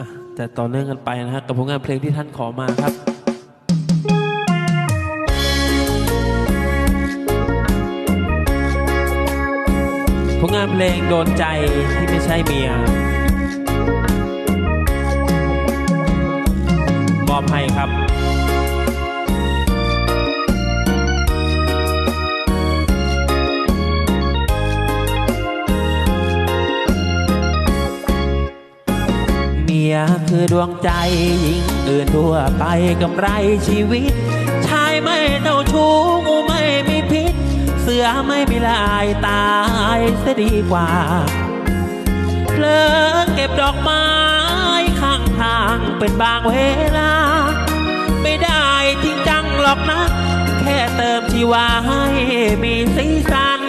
อะจะต่อเนื่องกันไปนะครับกับผลงานเพลงที่ท่านขอมาครับ ผลงานเพลงโดนใจที่ไม่ใช่เมียมอบให้ครับ ยคือดวงใจหญิงอื่นทั่วไปกำไรชีวิต ชายไม่เจ้าชู้งูไม่มีพิษ เสือไม่มีลายตายเสียดีกว่าเพลิงเก็บดอกไม้ข้างทางเป็นบางเวลา ไม่ได้จริงจังหรอกนะ แค่เติมชีวาให้มีสีสัน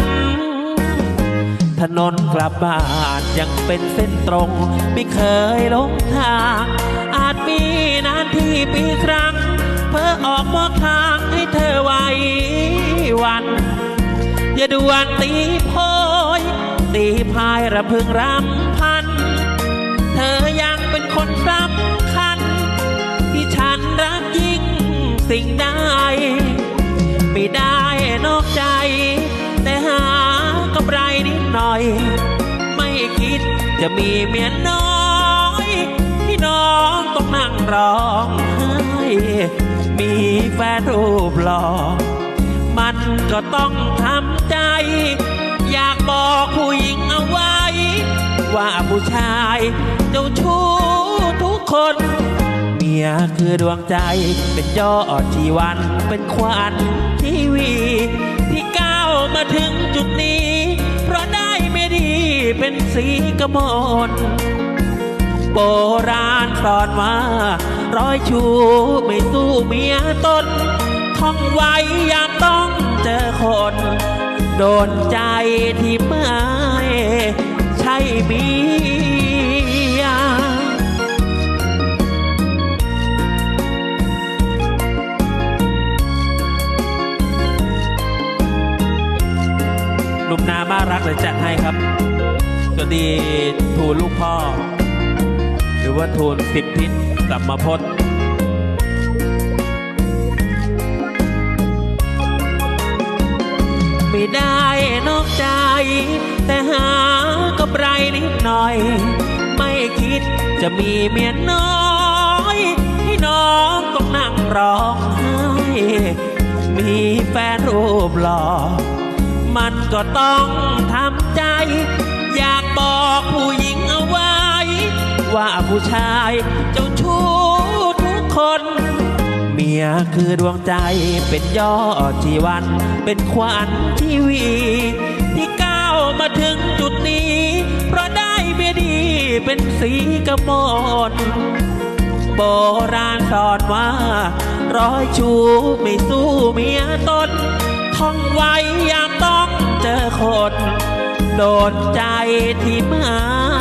ถนนกลับบ้านยังเป็นเส้นตรง ไม่เคยหลงทาง อาจมีนานที่ปีครั้ง เพื่อออกบอกทางให้เธอไว้วัน อย่าด่วนตีโพย ตีพายระพึงรำพัน เธอยังเป็นคนสำคัญ ที่ฉันรักยิ่งสิ่งใด อย ไม่คิดจะมีเมียน้อยที่น้องต้องนั่งร้องไห้มีแฟนรูปหล่อมันก็ต้องทำใจ อยากบอกผู้หญิงเอาไว้ ว่าผู้ชายเจ้าชู้ทุกคน เมียคือดวงใจเป็นยอดชีวันเป็นควันทีวีที่ เป็นสีกมลโบราณสอนว่า ร้อยชูไม่สู้เมียตนท่องไว้ยาต้องเจอคน โดนใจที่ไม่ใช่เมียหนุ่มนามารักเลยจัดให้ครับ วัสดีทูลลูกพ่อ หรือว่าทูลสิบทิศสัมมาพจน์ไม่ได้นอกใจ แต่หากำไรนิดหน่อย ไม่คิดจะมีเมียน้อยให้น้องต้องนั่งร้องไห้มีแฟนรูปหล่อมันก็ต้องทำ ผู้ชายเจ้าชู้ทุกคน เมียคือดวงใจเป็นยอดชีวัน เป็นขวัญทีวีที่ก้าวมาถึงจุดนี้ เพราะได้เมียดีเป็นสีกมลโบราณสอนว่า ร้อยชูไม่สู้เมียตนท่องไว้ยามต้องเจอคน โดนใจที่ม่ใช่เมี